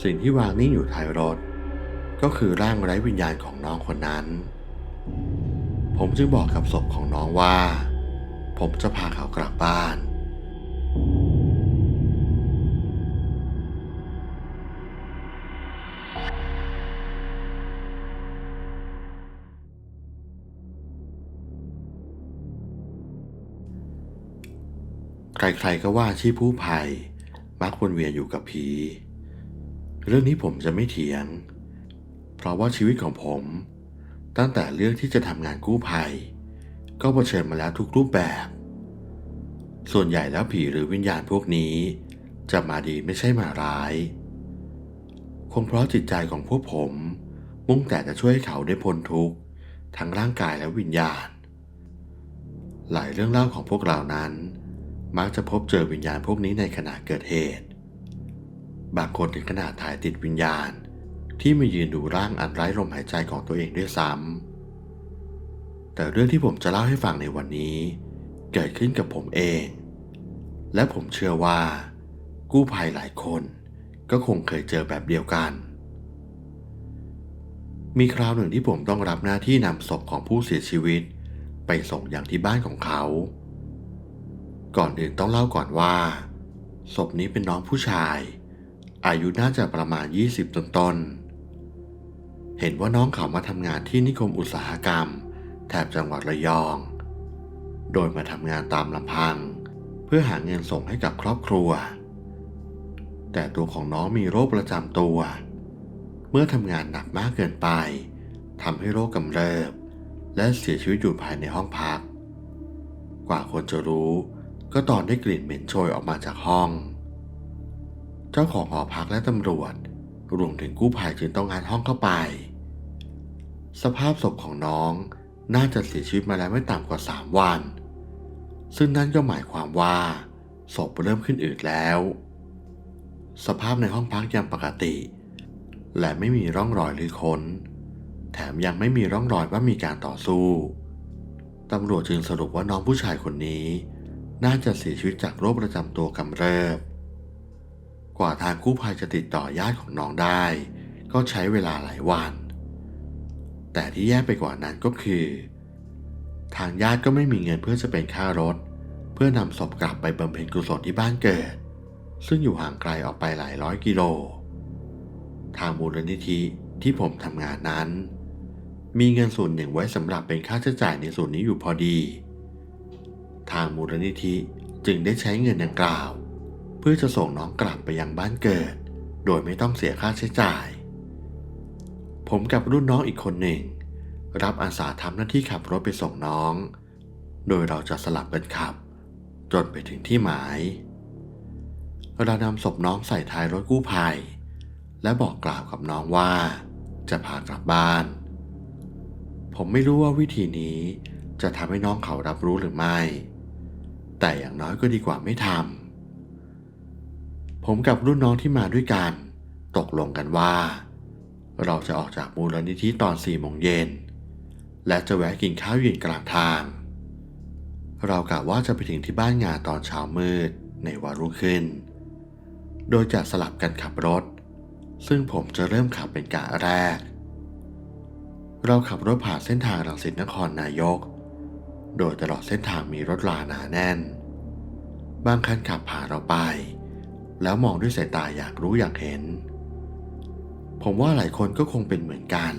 สิ่งที่วางนิ่งอยู่ท้ายรถ ก็คือร่างไร้วิญญาณของน้องคนนั้น ผมจึงบอกกับศพของน้องว่า ผมจะพาเขากลับบ้านใครๆก็ว่าชีพผู้ภัยมักวนเวียนอยู่กับผี เรื่องนี้ผมจะไม่เถียง เพราะว่าชีวิตของผม ตั้งแต่เรื่องที่จะทำงานกู้ภัย ก็เผชิญมาแล้วทุกรูปแบบ ส่วนใหญ่แล้วผีหรือวิญญาณพวกนี้ จะมาดีไม่ใช่มาร้าย คงเพราะจิตใจของพวกผม มุ่งแต่จะช่วยให้เขาได้พ้นทุกข์ทั้งร่างกายและวิญญาณ หลายเรื่องเล่าของพวกเรานั้น มักจะพบเจอวิญญาณพวกนี้ในขณะเกิดเหตุ บางคนถึงขนาดถ่ายติดวิญญาณ ที่มายืนดูร่างอันไร้ลมหายใจของตัวเองด้วยซ้ำแต่เรื่องที่ผมจะเล่าให้ฟังในวันนี้ เกิดขึ้นกับผมเอง และผมเชื่อว่า กู้ภัยหลายคนก็คงเคยเจอแบบเดียวกัน มีคราวหนึ่งที่ผมต้องรับหน้าที่นำศพของผู้เสียชีวิต ไปส่งอย่างที่บ้านของเขา ก่อนอื่นต้องเล่าก่อนว่าศพนี้เป็นน้องผู้ชาย อายุน่าจะประมาณ 20 ต้นๆเห็นว่าน้องเขามาทำงานที่นิคมอุตสาหกรรม แถบจังหวัดระยอง โดยมาทำงานตามลำพัง เพื่อหาเงินส่งให้กับครอบครัว แต่ตัวของน้องมีโรคประจำตัว เมื่อทำงานหนักมากเกินไปทำให้โรคกำเริบ และเสียชีวิตอยู่ภายในห้องพัก กว่าคนจะรู้ ก็ตอนได้กลิ่นเหม็นโชยออกมาจากห้อง เจ้าของหอพักและตำรวจ รวมถึงกู้ภัยจึงต้องงานห้องเข้าไป สภาพศพของน้องน่าจะเสียชีวิตมาแล้วไม่ต่ำกว่า 3 วัน ซึ่งนั่นก็หมายความว่าศพเริ่มขึ้นอืดแล้ว สภาพในห้องพักยังปกติ และไม่มีร่องรอยหรือค้น แถมยังไม่มีร่องรอยว่ามีการต่อสู้ ตำรวจจึงสรุปว่าน้องผู้ชายคนนี้ น่าจะเสียชีวิตจากโรคประจำตัวกำเริบ ว่าทางกู้ภัยจะติดต่อญาติของน้องได้ ก็ใช้เวลาหลายวัน แต่ที่แย่ไปกว่านั้นก็คือ ทางญาติก็ไม่มีเงินเพื่อจะเป็นค่ารถ เพื่อนำศพกลับไปบำเพ็ญกุศลที่บ้านเกิด ซึ่งอยู่ห่างไกลออกไปหลายร้อยกิโล ทางมูลนิธิที่ผมทำงานนั้น มีเงินส่วนหนึ่งไว้สำหรับเป็นค่าใช้จ่ายในส่วนนี้อยู่พอดี ทางมูลนิธิจึงได้ใช้เงินดังกล่าว เพื่อจะส่งน้องกลับไปยังบ้านเกิด โดยไม่ต้องเสียค่าใช้จ่าย ผมกับรุ่นน้องอีกคนหนึ่ง รับอาสาทำหน้าที่ขับรถไปส่งน้อง โดยเราจะสลับกันขับ จนไปถึงที่หมาย เรานำศพน้องใส่ท้ายรถกู้ภัย และบอกกล่าวกับน้องว่า จะพากลับบ้าน ผมไม่รู้ว่าวิธีนี้จะทำให้น้องเขารับรู้หรือไม่ แต่อย่างน้อยก็ดีกว่าไม่ทำ ผมกับรุ่นน้องที่มาด้วยกัน ตกลงกันว่า เราจะออกจากมูลนิธิตอนสี่โมงเย็น และจะแวะกินข้าวเย็นกลางทาง เรากะว่าจะไปถึงที่บ้านงานตอนเช้ามืดในวันรุ่งขึ้น โดยจะสลับกันขับรถ ซึ่งผมจะเริ่มขับเป็นกะแรก เราขับรถผ่านเส้นทางรังสิตนครนายก โดยตลอดเส้นทางมีรถลาหนาแน่น บางคันขับผ่านเราไป แล้วมองด้วยสายตาอยากรู้อยากเห็น ผมว่าหลายคนก็คงเป็นเหมือนกัน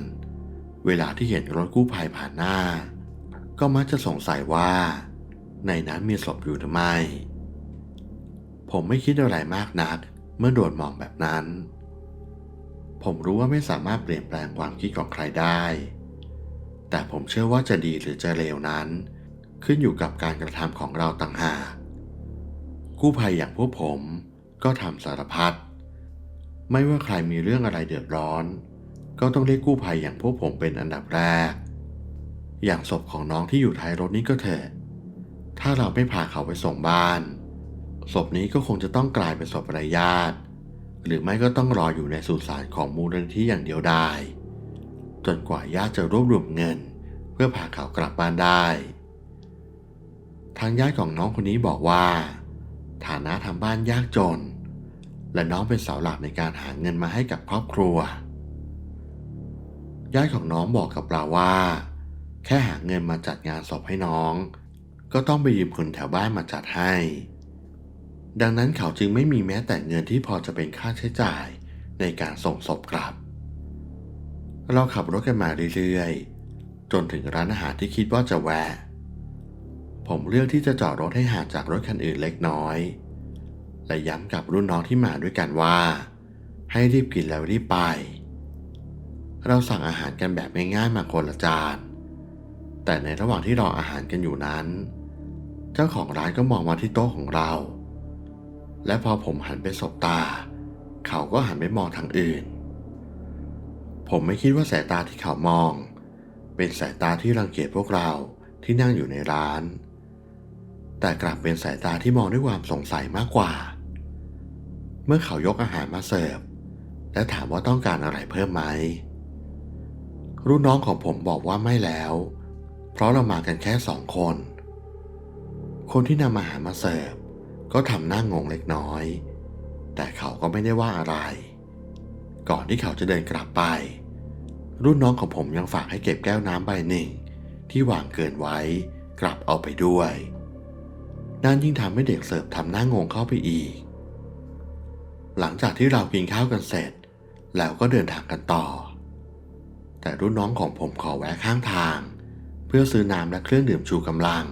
เวลาที่เห็นรถกู้ภัยผ่านหน้า ก็มักจะสงสัยว่า ในนั้นมีศพอยู่หรือไม่ ผมไม่คิดอะไรมากนัก เมื่อโดนมองแบบนั้น ผมรู้ว่าไม่สามารถเปลี่ยนแปลงความคิดของใครได้ แต่ผมเชื่อว่าจะดีหรือจะเลวนั้น ขึ้นอยู่กับการกระทำของเราต่างหากกู้ภัยอย่างพวกผม ก็ทำสารพัดไม่ว่าใครมีเรื่องอะไรเดือดร้อน ก็ต้องเรียกกู้ภัยอย่างพวกผมเป็นอันดับแรก อย่างศพของน้องที่อยู่ท้ายรถนี้ก็เถอะถ้าเราไม่พาเขาไปส่งบ้านศพนี้ก็คงจะต้องกลายเป็นศพไร้ญาติ หรือไม่ก็ต้องรออยู่ในสุสานของมูลนิธิอย่างเดียวได้ จนกว่าญาติจะรวบรวมเงิน เพื่อพาเขากลับบ้านได้ ทางญาติของน้องคนนี้บอกว่า ฐานะทางบ้านยากจน และน้องเป็นเสาหลักในการหาเงินมาให้กับครอบครัว ญาติของน้องบอกกับเราว่า แค่หาเงินมาจัดงานศพให้น้อง ก็ต้องไปยืมคนแถวบ้านมาจัดให้ ดังนั้นเขาจึงไม่มีแม้แต่เงินที่พอจะเป็นค่าใช้จ่ายในการส่งศพกลับ เราขับรถกันมาเรื่อยๆ จนถึงร้านอาหารที่คิดว่าจะแวะ ผมเลือกที่จะจอดรถให้ห่างจากรถคันอื่นเล็กน้อย และย้ำกับรุ่นน้องที่มาด้วยกันว่า ให้รีบกินแล้วรีบไป เราสั่งอาหารกันแบบง่ายๆมาคนละจาน แต่ในระหว่างที่รออาหารกันอยู่นั้น เจ้าของร้านก็มองมาที่โต๊ะของเรา และพอผมหันไปสบตา เขาก็หันไปมองทางอื่น ผมไม่คิดว่าสายตาที่เขามอง เป็นสายตาที่รังเกียจพวกเราที่นั่งอยู่ในร้านแต่กลับเป็นสายตาที่มองด้วยความสงสัยมากกว่า เมื่อเขายกอาหารมาเสิร์ฟ และถามว่าต้องการอะไรเพิ่มไหม รุ่นน้องของผมบอกว่าไม่แล้ว เพราะเรามากันแค่สองคน คนที่นำอาหารมาเสิร์ฟก็ทำหน้างงเล็กน้อย แต่เขาก็ไม่ได้ว่าอะไร ก่อนที่เขาจะเดินกลับไป รุ่นน้องของผมยังฝากให้เก็บแก้วน้ำใบหนึ่ง ที่วางเกินไว้กลับเอาไปด้วย นั่นยิ่งทำให้เด็กเสิร์ฟทำหน้างงเข้าไปอีก หลังจากที่เรากินข้าวกันเสร็จ แล้วก็เดินทางกันต่อ แต่รุ่นน้องของผมขอแวะข้างทาง เพื่อซื้อน้ำและเครื่องดื่มชูกำลัง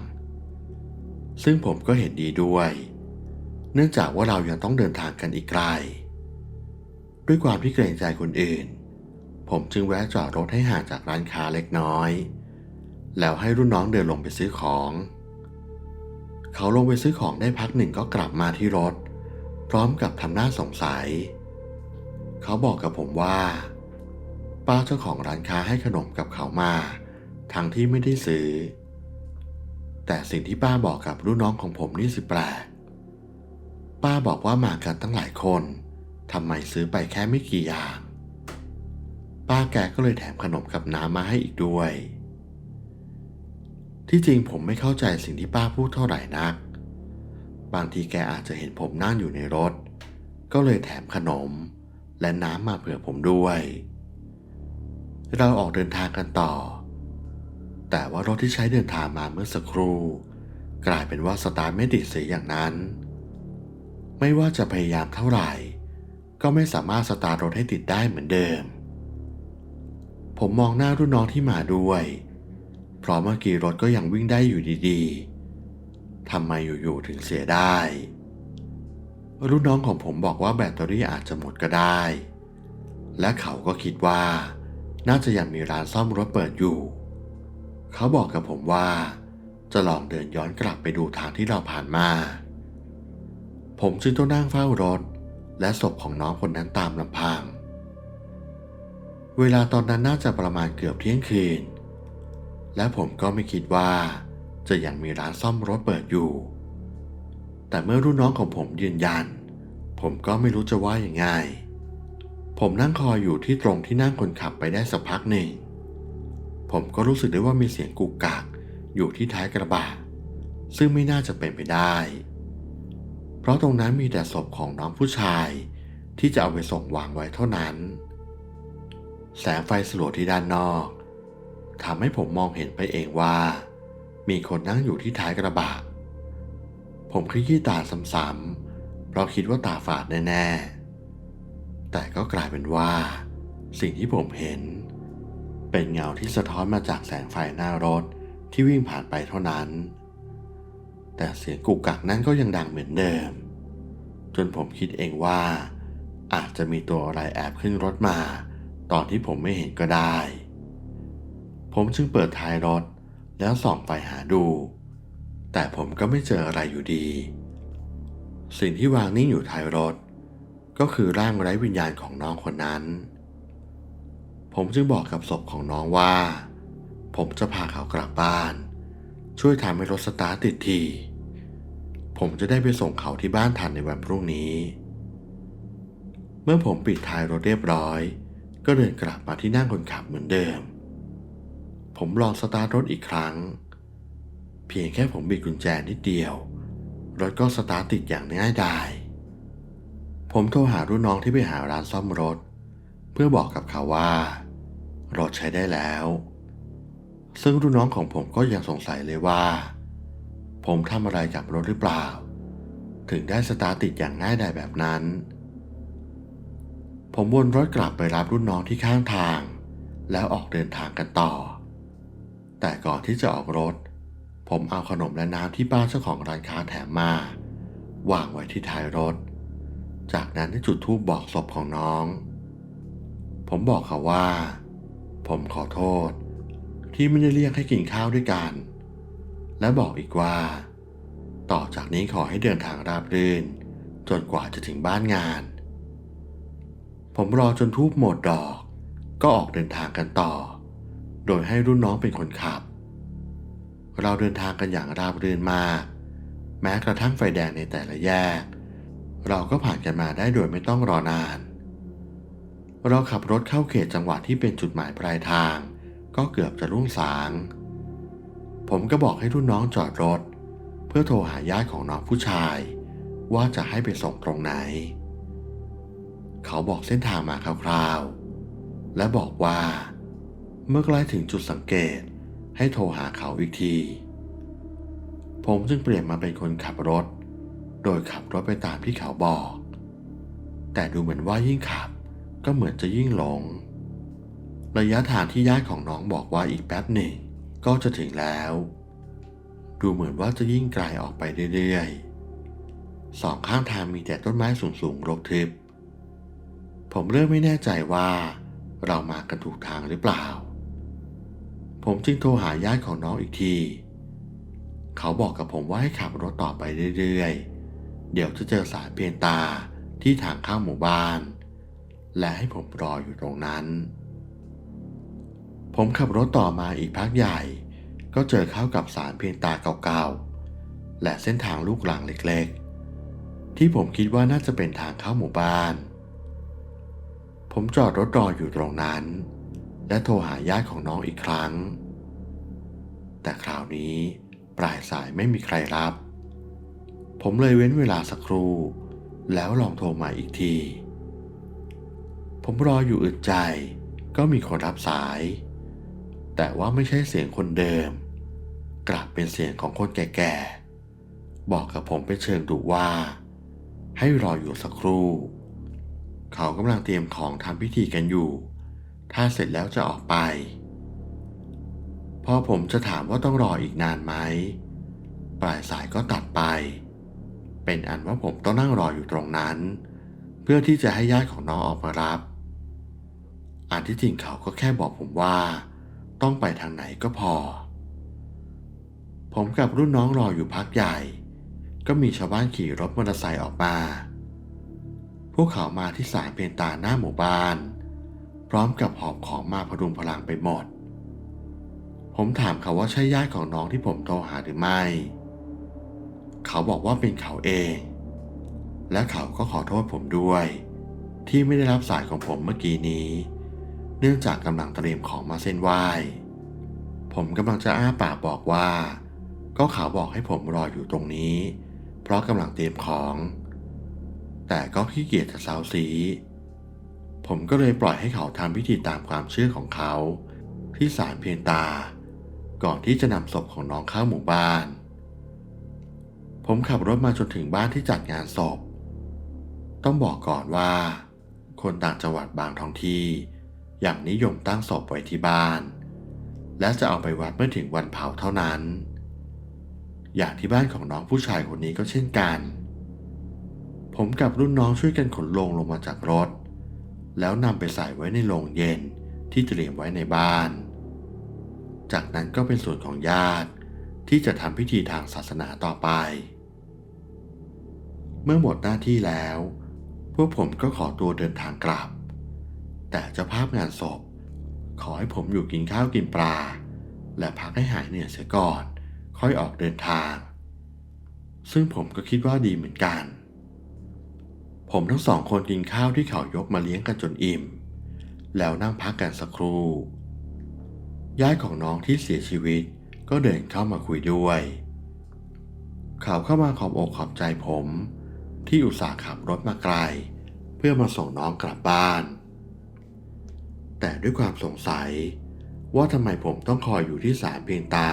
ซึ่งผมก็เห็นดีด้วย เนื่องจากว่าเรายังต้องเดินทางกันอีกไกล ด้วยความที่เกรงใจคนอื่น ผมจึงแวะจอดรถให้ห่างจากร้านค้าเล็กน้อย แล้วให้รุ่นน้องเดินลงไปซื้อของ เขาลงไปซื้อของได้พักหนึ่งก็กลับมาที่รถ พร้อมกับทำหน้าสงสัย เขาบอกกับผมว่า ป้าเจ้าของร้านค้าให้ขนมกับเขามา ทั้งที่ไม่ได้ซื้อ แต่สิ่งที่ป้าบอกกับรุ่นน้องของผมนี่สิแปลกป้าบอกว่ามากันตั้งหลายคนทำไมซื้อไปแค่ไม่กี่อย่าง ป้าแกก็เลยแถมขนมกับน้ำมาให้อีกด้วย ที่จริงผมไม่เข้าใจสิ่งที่ป้าพูดเท่าไหร่นัก บางทีแกอาจจะเห็นผมนั่งอยู่ในรถ ก็เลยแถมขนม และน้ำมาเผื่อผมด้วย เราออกเดินทางกันต่อ แต่ว่ารถที่ใช้เดินทางมาเมื่อสักครู่ กลายเป็นว่าสตาร์ไม่ติดเสียอย่างนั้น ไม่ว่าจะพยายามเท่าไหร่ ก็ไม่สามารถสตาร์รถให้ติดได้เหมือนเดิม ผมมองหน้ารุ่นน้องที่มาด้วย เพราะเมื่อกี้รถก็ยังวิ่งได้อยู่ดีๆ ทำไมอยู่ๆถึงเสียได้ รุ่นน้องของผมบอกว่าแบตเตอรี่อาจจะหมดก็ได้ และเขาก็คิดว่า น่าจะยังมีร้านซ่อมรถเปิดอยู่ เขาบอกกับผมว่า จะลองเดินย้อนกลับไปดูทางที่เราผ่านมา ผมจึงต้องนั่งเฝ้ารถ และศพของน้องคนนั้นตามลำพัง เวลาตอนนั้นน่าจะประมาณเกือบเที่ยงคืน และผมก็ไม่คิดว่า จะยังมีร้านซ่อมรถเปิดอยู่ แต่เมื่อรุ่นน้องของผมยืนยัน ผมก็ไม่รู้จะว่าอย่างไง ผมนั่งคอยอยู่ที่ตรงที่นั่งคนขับไปได้สักพักหนึ่ง ผมก็รู้สึกได้ว่ามีเสียงกุกกักอยู่ที่ท้ายกระบะ ซึ่งไม่น่าจะเป็นไปได้ เพราะตรงนั้นมีแต่ศพของน้องผู้ชายที่จะเอาไปส่งวางไว้เท่านั้น แสงไฟสลัวที่ด้านนอกทำให้ผมมองเห็นไปเองว่า มีคนนั่งอยู่ที่ท้ายกระบะ ผมขยี้ตาซ้ำๆเพราะคิดว่าตาฝาดแน่ๆ แต่ก็กลายเป็นว่า สิ่งที่ผมเห็น เป็นเงาที่สะท้อนมาจากแสงไฟหน้ารถที่วิ่งผ่านไปเท่านั้น แต่เสียงกุกกักนั้นก็ยังดังเหมือนเดิม จนผมคิดเองว่า อาจจะมีตัวอะไรแอบขึ้นรถมา ตอนที่ผมไม่เห็นก็ได้ ผมจึงเปิดท้ายรถ แล้วส่องไฟหาดู แต่ผมก็ไม่เจออะไรอยู่ดี สิ่งที่วางนิ่งอยู่ท้ายรถ ก็คือร่างไร้วิญญาณของน้องคนนั้น ผมจึงบอกกับศพของน้องว่า ผมจะพาเขากลับบ้าน ช่วยทำให้รถสตาร์ติดทีผมจะได้ไปส่งเขาที่บ้านทันในวันพรุ่งนี้ เมื่อผมปิดท้ายรถเรียบร้อย ก็เดินกลับมาที่นั่งคนขับเหมือนเดิม ผมลองสตาร์ทรถอีกครั้ง เพียงแค่ผมบิดกุญแจนิดเดียว รถก็สตาร์ทติดอย่างง่ายดาย ผมโทรหารุ่นน้องที่ไปหาร้านซ่อมรถ เพื่อบอกกับเขาว่า รถใช้ได้แล้ว ซึ่งรุ่นน้องของผมก็ยังสงสัยเลยว่า ผมทำอะไรกับรถหรือเปล่า ถึงได้สตาร์ทติดอย่างง่ายดายแบบนั้นผมวนรถกลับไปรับรุ่นน้องที่ข้างทาง แล้วออกเดินทางกันต่อ แต่ก่อนที่จะออกรถ ผมเอาขนมและน้ำที่ป้านเจ้าของร้านค้าแถมมา วางไว้ที่ท้ายรถ จากนั้นได้จุดธูปบอกศพของน้อง ผมบอกเขาว่า ผมขอโทษ ที่ไม่ได้เรียกให้กินข้าวด้วยกัน และบอกอีกว่า ต่อจากนี้ขอให้เดินทางราบรื่น จนกว่าจะถึงบ้านงาน ผมรอจนทูบหมดดอก ก็ออกเดินทางกันต่อ โดยให้รุ่นน้องเป็นคนขับ เราเดินทางกันอย่างราบรื่นมาก แม้กระทั่งไฟแดงในแต่ละแยก เราก็ผ่านกันมาได้โดยไม่ต้องรอนาน เราขับรถเข้าเขตจังหวัดที่เป็นจุดหมายปลายทาง ก็เกือบจะรุ่งสาง ผมก็บอกให้รุ่นน้องจอดรถ เพื่อโทรหาญาติของน้องผู้ชาย ว่าจะให้ไปส่งตรงไหน เขาบอกเส้นทางมาคร่าวๆและบอกว่า เมื่อใกล้ถึงจุดสังเกตให้โทรหาเขาอีกที ผมจึงเปลี่ยนมาเป็นคนขับรถ โดยขับรถไปตามที่เขาบอก แต่ดูเหมือนว่ายิ่งขับก็เหมือนจะยิ่งหลง ระยะทางที่ญาติของน้องบอกว่าอีกแป๊บหนึ่งก็จะถึงแล้ว ดูเหมือนว่าจะยิ่งไกลออกไปเรื่อยๆ สองข้างทางมีแต่ต้นไม้สูงๆรกทึบ ผมเริ่มไม่แน่ใจว่าเรามากันถูกทางหรือเปล่า ผมจึงโทรหาญาติของน้องอีกที เขาบอกกับผมว่าให้ขับรถต่อไปเรื่อยๆ เดี๋ยวจะเจอสารเพียงตาที่ทางเข้าหมู่บ้าน และให้ผมรออยู่ตรงนั้น ผมขับรถต่อมาอีกพักใหญ่ ก็เจอเข้ากับสารเพียงตาเก่าๆ และเส้นทางลูกหลังเล็กๆ ที่ผมคิดว่าน่าจะเป็นทางเข้าหมู่บ้าน ผมจอดรถรออยู่ตรงนั้น และโทรหาญาติของน้องอีกครั้ง แต่คราวนี้ปลายสายไม่มีใครรับ ผมเลยเว้นเวลาสักครู่ แล้วลองโทรมาอีกที ผมรออยู่อึดใจ ก็มีคนรับสาย แต่ว่าไม่ใช่เสียงคนเดิม กลับเป็นเสียงของคนแก่ๆ บอกกับผมเป็นเชิงดุว่า ให้รออยู่สักครู่ เขากำลังเตรียมของทำพิธีกันอยู่ ถ้าเสร็จแล้วจะออกไป พอผมจะถามว่าต้องรออีกนานไหม ปลายสายก็ตัดไป เป็นอันว่าผมต้องนั่งรออยู่ตรงนั้น เพื่อที่จะให้ญาติของน้องออกมารับ อันที่จริงเขาก็แค่บอกผมว่า ต้องไปทางไหนก็พอ ผมกับรุ่นน้องรออยู่พักใหญ่ ก็มีชาวบ้านขี่รถมอเตอร์ไซค์ออกมา พวกเขามาที่ศาลเพียงตาหน้าหมู่บ้าน พร้อมกับหอบของมาพดุงพลังไปหมด ผมถามเขาว่าใช่ญาติของน้องที่ผมโทรหาหรือไม่ เขาบอกว่าเป็นเขาเอง และเขาก็ขอโทษผมด้วย ที่ไม่ได้รับสายของผมเมื่อกี้นี้ เนื่องจากกำลังเตรียมของมาเส้นไหว้ ผมกำลังจะอ้าปากบอกว่า ก็เขาบอกให้ผมรออยู่ตรงนี้ เพราะกำลังเตรียมของ แต่ก็ขี้เกียจจะเซาซี ผมก็เลยปล่อยให้เขาทำพิธีตามความเชื่อของเขา ที่ศาลเพียงตา ก่อนที่จะนำศพของน้องเข้าหมู่บ้าน ผมขับรถมาจนถึงบ้านที่จัดงานศพ ต้องบอกก่อนว่า คนต่างจังหวัดบางท้องที่อย่างนิยมตั้งศพไว้ที่บ้าน และจะเอาไปวัดเมื่อถึงวันเผาเท่านั้น อย่างที่บ้านของน้องผู้ชายคนนี้ก็เช่นกัน ผมกับรุ่นน้องช่วยกันขนโลงลงมาจากรถ แล้วนำไปใส่ไว้ในโลงเย็นที่เตรียมไว้ในบ้าน จากนั้นก็เป็นส่วนของญาติที่จะทำพิธีทางศาสนาต่อไป เมื่อหมดหน้าที่แล้ว พวกผมก็ขอตัวเดินทางกลับ แต่เจ้าภาพงานศพ ขอให้ผมอยู่กินข้าวกินปลา และพักให้หายเหนื่อยเสียก่อน ค่อยออกเดินทาง ซึ่งผมก็คิดว่าดีเหมือนกัน ผมทั้งสองคนกินข้าวที่เขายกมาเลี้ยงกันจนอิ่ม แล้วนั่งพักกันสักครู่ญาติของน้องที่เสียชีวิตก็เดินเข้ามาคุยด้วย เขาเข้ามาขอบอกขอบใจผม ที่อุตส่าห์ขับรถมาไกล เพื่อมาส่งน้องกลับบ้าน แต่ด้วยความสงสัย ว่าทำไมผมต้องคอยอยู่ที่ศาลเพียงตา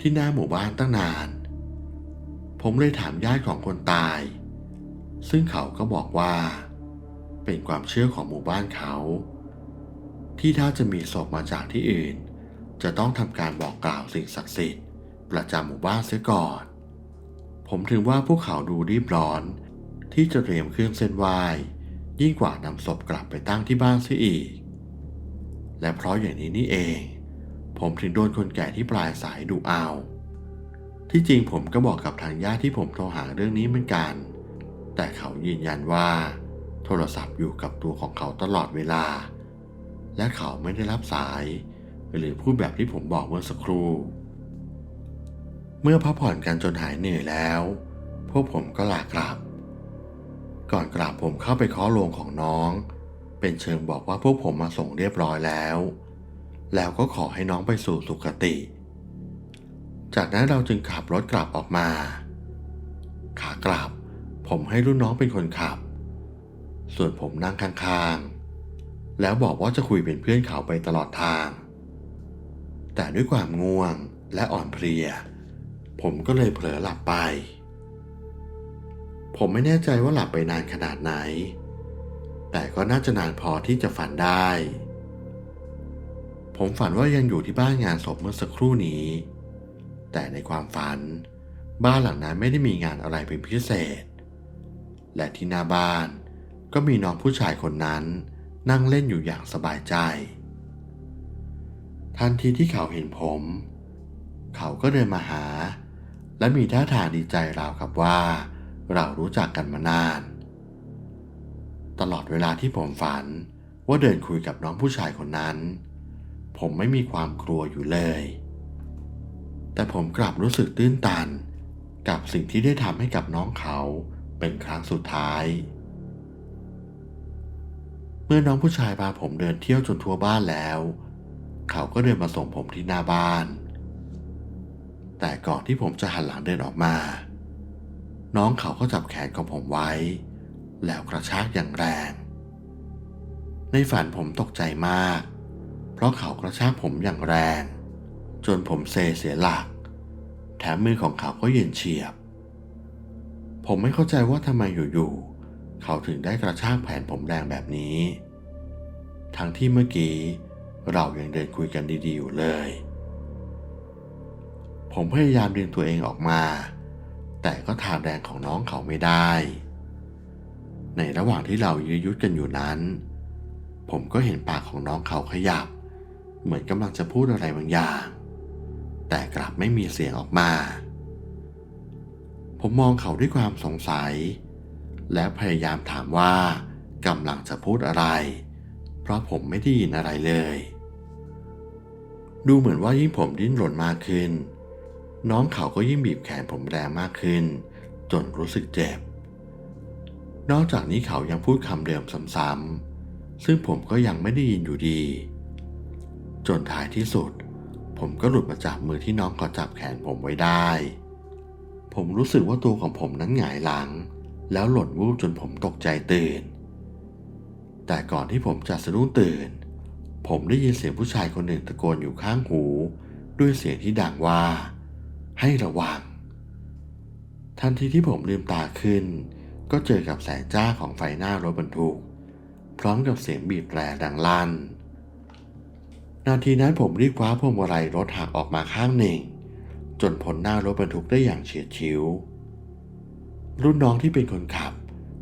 ที่หน้าหมู่บ้านตั้งนาน ผมเลยถามญาติของคนตาย ซึ่งเขาก็บอกว่า เป็นความเชื่อของหมู่บ้านเขา ที่ถ้าจะมีศพมาจากที่อื่น จะต้องทำการบอกกล่าวสิ่งศักดิ์สิทธิ์ประจำหมู่บ้านเสียก่อน ผมถึงว่าพวกเขาดูรีบร้อน ที่จะเตรียมเครื่องเส้นไหว้ยิ่งกว่านำศพกลับไปตั้งที่บ้านเสียอีก และเพราะอย่างนี้นี่เอง ผมถึงโดนคนแก่ที่ปลายสายดุเอา ที่จริงผมก็บอกกับทางญาติที่ผมโทรหาเรื่องนี้เหมือนกัน แต่เขายืนยันว่า โทรศัพท์อยู่กับตัวของเขาตลอดเวลา และเขาไม่ได้รับสาย หรือพูดแบบที่ผมบอกเมื่อสักครู่ เมื่อพักผ่อนกันจนหายเหนื่อยแล้ว พวกผมก็ลากลับ ก่อนกลับผมเข้าไปเคาะโลงของน้อง เป็นเชิงบอกว่าพวกผมมาส่งเรียบร้อยแล้ว แล้วก็ขอให้น้องไปสู่สุคติ จากนั้นเราจึงขับรถกลับออกมา ขากลับ ผมให้รุ่นน้องเป็นคนขับ ส่วนผมนั่งข้างๆ แล้วบอกว่าจะคุยเป็นเพื่อนเขาไปตลอดทาง แต่ด้วยความง่วงและอ่อนเพลีย ผมก็เลยเผลอหลับไป ผมไม่แน่ใจว่าหลับไปนานขนาดไหน แต่ก็น่าจะนานพอที่จะฝันได้ ผมฝันว่ายังอยู่ที่บ้านงานศพเมื่อสักครู่นี้ แต่ในความฝัน บ้านหลังนั้นไม่ได้มีงานอะไรเป็นพิเศษ และที่หน้าบ้าน ก็มีน้องผู้ชายคนนั้นนั่งเล่นอยู่อย่างสบายใจ ทันทีที่เขาเห็นผม เขาก็เดินมาหา และมีท่าทางดีใจราวกับว่า เรารู้จักกันมานาน ตลอดเวลาที่ผมฝันว่าเดินคุยกับน้องผู้ชายคนนั้น ผมไม่มีความกลัวอยู่เลย แต่ผมกลับรู้สึกตื้นตันกับสิ่งที่ได้ทำให้กับน้องเขา เป็นครั้งสุดท้าย เมื่อน้องผู้ชายพาผมเดินเที่ยวจนทั่วบ้านแล้ว เขาก็เดินมาส่งผมที่หน้าบ้าน แต่ก่อนที่ผมจะหันหลังเดินออกมา น้องเขาก็จับแขนของผมไว้ แล้วกระชากอย่างแรง ในฝันผมตกใจมาก เพราะเขากระชากผมอย่างแรง จนผมเซเสียหลักแถมมือของเขาก็เย็นเฉียบ ผมไม่เข้าใจว่าทำไมอยู่ๆเขาถึงได้กระชากแผนผมแรงแบบนี้ ทั้งที่เมื่อกี้ เรายังเดินคุยกันดีๆอยู่เลย ผมพยายามดึงตัวเองออกมา แต่ก็ทานแรงของน้องเขาไม่ได้ ในระหว่างที่เรายื้อยุดกันอยู่นั้น ผมก็เห็นปากของน้องเขาขยับ เหมือนกำลังจะพูดอะไรบางอย่าง แต่กลับไม่มีเสียงออกมา ผมมองเขาด้วยความสงสัย และพยายามถามว่ากำลังจะพูดอะไร เพราะผมไม่ได้ยินอะไรเลย ดูเหมือนว่ายิ่งผมดิ้นรนมากขึ้น น้องเขาก็ยิ่งบีบแขนผมแรงมากขึ้น จนรู้สึกเจ็บ นอกจากนี้เขายังพูดคำเดิมซ้ำๆซึ่งผมก็ยังไม่ได้ยินอยู่ดี จนท้ายที่สุด ผมก็หลุดมาจากมือที่น้องเขาจับแขนผมไว้ได้ ผมรู้สึกว่าตัวของผมนั้นหงายหลัง แล้วหล่นวูบจนผมตกใจตื่น แต่ก่อนที่ผมจะสะดุ้งตื่น ผมได้ยินเสียงผู้ชายคนหนึ่งตะโกนอยู่ข้างหู ด้วยเสียงที่ดังว่า ให้ระวัง ทันทีที่ผมลืมตาขึ้น ก็เจอกับแสงจ้าของไฟหน้ารถบรรทุก พร้อมกับเสียงบีบแตรดังลั่นนาทีนั้นผมรีบคว้าพวงมาลัยรถหักออกมาข้างหนึ่ง จนพ้นหน้ารถบรรทุกได้อย่างเฉียดฉิว รุ่นน้องที่เป็นคนขับ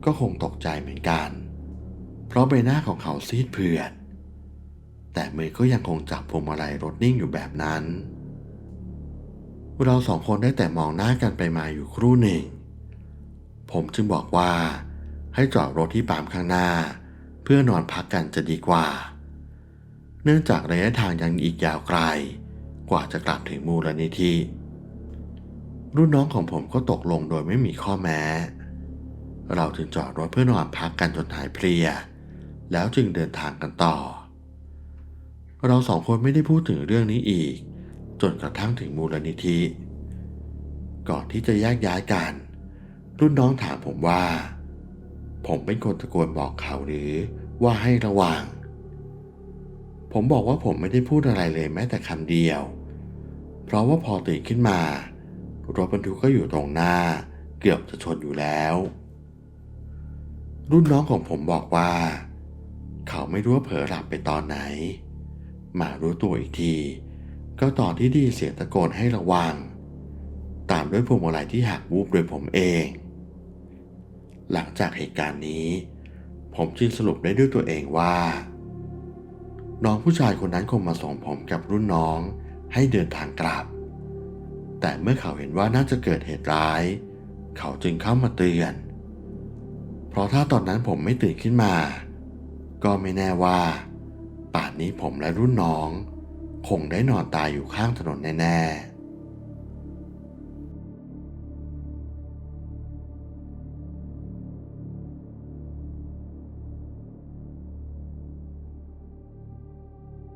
ก็คงตกใจเหมือนกัน เพราะใบหน้าของเขาซีดเผือด แต่มือก็ยังคงจับพวงมาลัยรถนิ่งอยู่แบบนั้น เราสองคนได้แต่มองหน้ากันไปมาอยู่ครู่หนึ่ง ผมจึงบอกว่าให้จอดรถที่ปามข้างหน้า เพื่อนอนพักกันจะดีกว่า เนื่องจากระยะทางยังอีกยาวไกล กว่าจะกลับถึงมูลนิธิ รุ่นน้องของผมก็ตกลงโดยไม่มีข้อแม้ เราจึงจอดรถเพื่อนอนพักกันจนหายเพลีย แล้วจึงเดินทางกันต่อ เราสองคนไม่ได้พูดถึงเรื่องนี้อีก จนกระทั่งถึงมูลนิธิ ก่อนที่จะแยกย้ายกัน รุ่นน้องถามผมว่าผผมเป็นคนตะโกนบอกเขาหรือว่าให้ระวัง ผมบอกว่าผมไม่ได้พูดอะไรเลยแม้แต่คำเดียว เพราะว่าพอตื่นขึ้นมา รถบรรทุกก็อยู่ตรงหน้า เกือบจะชนอยู่แล้ว รุ่นน้องของผมบอกว่า เขาไม่รู้ว่าเผลอหลับไปตอนไหน มารู้ตัวอีกที ก็ตอนที่ดีเสียงตะโกนให้ระวัง ตามด้วยพวงมาลัยที่หักวูบโดยผมเอง หลังจากเหตุการณ์นี้ ผมจึงสรุปได้ด้วยตัวเองว่า น้องผู้ชายคนนั้นคงมาส่งผมกับรุ่นน้องให้เดินทางกลับ แต่เมื่อเขาเห็นว่าน่าจะเกิดเหตุร้าย เขาจึงเข้ามาเตือน เพราะถ้าตอนนั้นผมไม่ตื่นขึ้นมา ก็ไม่แน่ว่า ป่านนี้ผมและรุ่นน้อง คงได้นอนตายอยู่ข้างถนนแน่ๆ